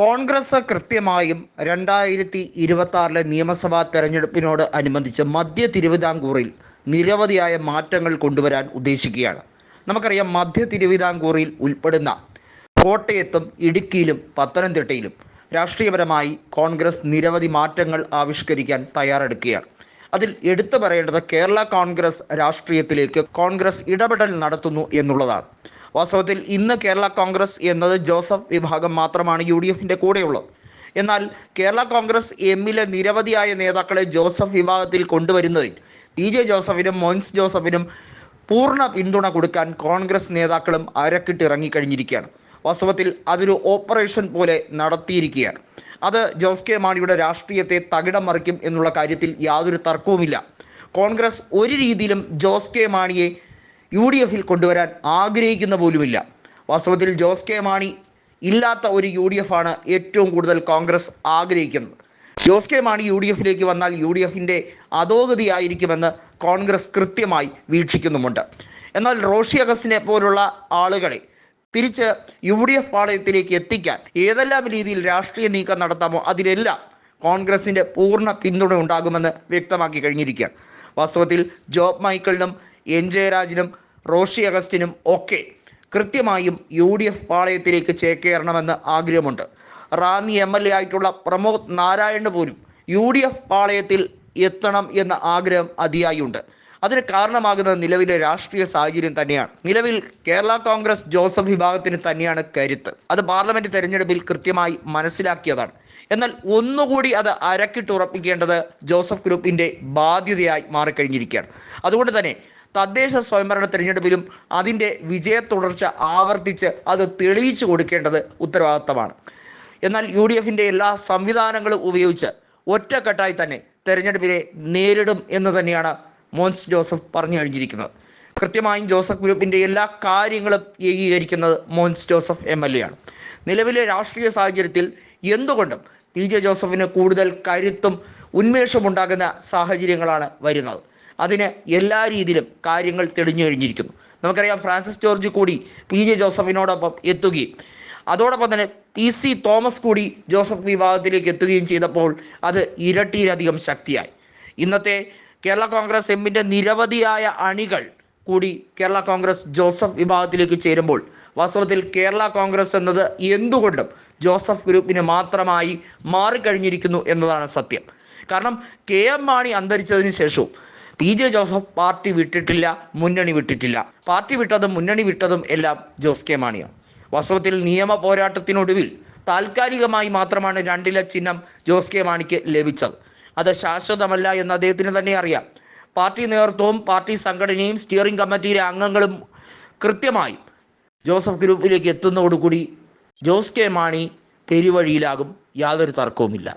കോൺഗ്രസ് കൃത്യമായും രണ്ടായിരത്തി ഇരുപത്തി ആറിലെ നിയമസഭാ തെരഞ്ഞെടുപ്പിനോട് അനുബന്ധിച്ച് മധ്യ തിരുവിതാംകൂറിൽ നിരവധിയായ മാറ്റങ്ങൾ കൊണ്ടുവരാൻ ഉദ്ദേശിക്കുകയാണ്. നമുക്കറിയാം മധ്യ തിരുവിതാംകൂറിൽ ഉൾപ്പെടുന്ന കോട്ടയത്തും ഇടുക്കിയിലും പത്തനംതിട്ടയിലും രാഷ്ട്രീയപരമായി കോൺഗ്രസ് നിരവധി മാറ്റങ്ങൾ ആവിഷ്കരിക്കാൻ തയ്യാറെടുക്കുകയാണ്. അതിൽ എടുത്തു പറയേണ്ടത് കേരള കോൺഗ്രസ് രാഷ്ട്രീയത്തിലേക്ക് കോൺഗ്രസ് ഇടപെടൽ നടത്തുന്നു എന്നുള്ളതാണ്. വാസ്തവത്തിൽ ഇന്ന് കേരള കോൺഗ്രസ് എന്നത് ജോസഫ് വിഭാഗം മാത്രമാണ് യു ഡി എഫിന്റെ കൂടെയുള്ളത്. എന്നാൽ കേരള കോൺഗ്രസ് എമ്മിലെ നിരവധിയായ നേതാക്കളെ ജോസഫ് വിഭാഗത്തിൽ കൊണ്ടുവരുന്നതിൽ പി ജെ ജോസഫിനും മോൻസ് ജോസഫിനും പൂർണ പിന്തുണ കൊടുക്കാൻ കോൺഗ്രസ് നേതാക്കളും അരക്കിട്ട് അരക്കിട്ടിറങ്ങിക്കഴിഞ്ഞിരിക്കുകയാണ് വാസ്തവത്തിൽ അതൊരു ഓപ്പറേഷൻ പോലെ നടത്തിയിരിക്കുകയാണ്. അത് ജോസ് കെ മാണിയുടെ രാഷ്ട്രീയത്തെ തകിടം മറിക്കും എന്നുള്ള കാര്യത്തിൽ യാതൊരു തർക്കവുമില്ല. കോൺഗ്രസ് ഒരു രീതിയിലും ജോസ് കെ മാണിയെ യു ഡി എഫിൽ കൊണ്ടുവരാൻ ആഗ്രഹിക്കുന്ന പോലുമില്ല. വാസ്തവത്തിൽ ജോസ് കെ മാണി ഇല്ലാത്ത ഒരു യു ഡി എഫ് ആണ് ഏറ്റവും കൂടുതൽ കോൺഗ്രസ് ആഗ്രഹിക്കുന്നത്. Jose K Mani U D എഫിലേക്ക് വന്നാൽ യു ഡി എഫിന്റെ അധോഗതിയായിരിക്കുമെന്ന് കോൺഗ്രസ് കൃത്യമായി വീക്ഷിക്കുന്നുമുണ്ട്. എന്നാൽ റോഷി അഗസ്റ്റിനെ പോലുള്ള ആളുകളെ തിരിച്ച് യു ഡി എഫ് പാളയത്തിലേക്ക് എത്തിക്കാൻ ഏതെല്ലാം രീതിയിൽ രാഷ്ട്രീയ നീക്കം നടത്താമോ അതിലെല്ലാം കോൺഗ്രസിന്റെ പൂർണ പിന്തുണ ഉണ്ടാകുമെന്ന് വ്യക്തമാക്കി കഴിഞ്ഞിരിക്കുകയാണ്. വാസ്തവത്തിൽ ജോബ് മൈക്കിളിനും എൻ ജയരാജിനും റോഷി അഗസ്റ്റിനും ഒക്കെ കൃത്യമായും യു ഡി എഫ് പാളയത്തിലേക്ക് ചേക്കേറണമെന്ന് ആഗ്രഹമുണ്ട്. റാന്നി എം എൽ എ ആയിട്ടുള്ള പ്രമോദ് നാരായണന് പോലും യു ഡി എഫ് പാളയത്തിൽ എത്തണം എന്ന ആഗ്രഹം അതിയായുണ്ട്. അതിന് കാരണമാകുന്നത് നിലവിലെ രാഷ്ട്രീയ സാഹചര്യം തന്നെയാണ്. നിലവിൽ കേരള കോൺഗ്രസ് ജോസഫ് വിഭാഗത്തിന് തന്നെയാണ് കരുത്ത്. അത് പാർലമെന്റ് തെരഞ്ഞെടുപ്പിൽ കൃത്യമായി മനസ്സിലാക്കിയതാണ്. എന്നാൽ ഒന്നുകൂടി അത് അരക്കിട്ടുറപ്പിക്കേണ്ടത് ജോസഫ് ഗ്രൂപ്പിന്റെ ബാധ്യതയായി മാറിക്കഴിഞ്ഞിരിക്കുകയാണ്. അതുകൊണ്ട് തന്നെ തദ്ദേശ സ്വയംഭരണ തെരഞ്ഞെടുപ്പിലും അതിന്റെ വിജയ തുടർച്ച ആവർത്തിച്ച് അത് തെളിയിച്ചു കൊടുക്കേണ്ടത് ഉത്തരവാദിത്തമാണ്. എന്നാൽ യു ഡി എഫിന്റെ എല്ലാ സംവിധാനങ്ങളും ഉപയോഗിച്ച് ഒറ്റക്കെട്ടായി തന്നെ തെരഞ്ഞെടുപ്പിനെ നേരിടും എന്ന് തന്നെയാണ് മോൻസ് ജോസഫ് പറഞ്ഞു കഴിഞ്ഞിരിക്കുന്നത്. കൃത്യമായും ജോസഫ് ഗ്രൂപ്പിന്റെ എല്ലാ കാര്യങ്ങളും ഏകീകരിക്കുന്നത് Mons Joseph M L A ആണ്. നിലവിലെ രാഷ്ട്രീയ സാഹചര്യത്തിൽ എന്തുകൊണ്ടും പി ജെ ജോസഫിന് കൂടുതൽ കരുത്തും ഉന്മേഷമുണ്ടാകുന്ന സാഹചര്യങ്ങളാണ് വരുന്നത്. അതിന് എല്ലാ രീതിയിലും കാര്യങ്ങൾ തെളിഞ്ഞു കഴിഞ്ഞിരിക്കുന്നു. നമുക്കറിയാം ഫ്രാൻസിസ് ജോർജ് കൂടി പി ജെ ജോസഫിനോടൊപ്പം എത്തുകയും അതോടൊപ്പം തന്നെ പി സി തോമസ് കൂടി ജോസഫ് വിഭാഗത്തിലേക്ക് എത്തുകയും ചെയ്തപ്പോൾ അത് ഇരട്ടിയിലധികം ശക്തിയായി. ഇന്നത്തെ കേരള കോൺഗ്രസ് എമ്മിന്റെ നിരവധിയായ അണികൾ കൂടി കേരള കോൺഗ്രസ് ജോസഫ് വിഭാഗത്തിലേക്ക് ചേരുമ്പോൾ വാസ്തവത്തിൽ കേരള കോൺഗ്രസ് എന്നത് എന്തുകൊണ്ടും ജോസഫ് ഗ്രൂപ്പിന് മാത്രമായി മാറിക്കഴിഞ്ഞിരിക്കുന്നു എന്നതാണ് സത്യം. കാരണം കെ എം മാണി അന്തരിച്ചതിന് ശേഷവും പി ജെ ജോസഫ് പാർട്ടി വിട്ടിട്ടില്ല മുന്നണി വിട്ടിട്ടില്ല. പാർട്ടി വിട്ടതും മുന്നണി വിട്ടതും എല്ലാം ജോസ് കെ മാണിയാണ് വാസ്തവത്തിൽ നിയമ പോരാട്ടത്തിനൊടുവിൽ താൽക്കാലികമായി മാത്രമാണ് രണ്ടില ചിഹ്നം ജോസ് കെ മാണിക്ക് ലഭിച്ചത്. അത് ശാശ്വതമല്ല എന്ന് അദ്ദേഹത്തിന് തന്നെ അറിയാം. പാർട്ടി നേതൃത്വവും പാർട്ടി സംഘടനയും സ്റ്റിയറിംഗ് കമ്മിറ്റിയിലെ അംഗങ്ങളും കൃത്യമായി ജോസഫ് ഗ്രൂപ്പിലേക്ക് എത്തുന്നതോടുകൂടി ജോസ് കെ മാണി പെരുവഴിയിലാകും യാതൊരു തർക്കവുമില്ല.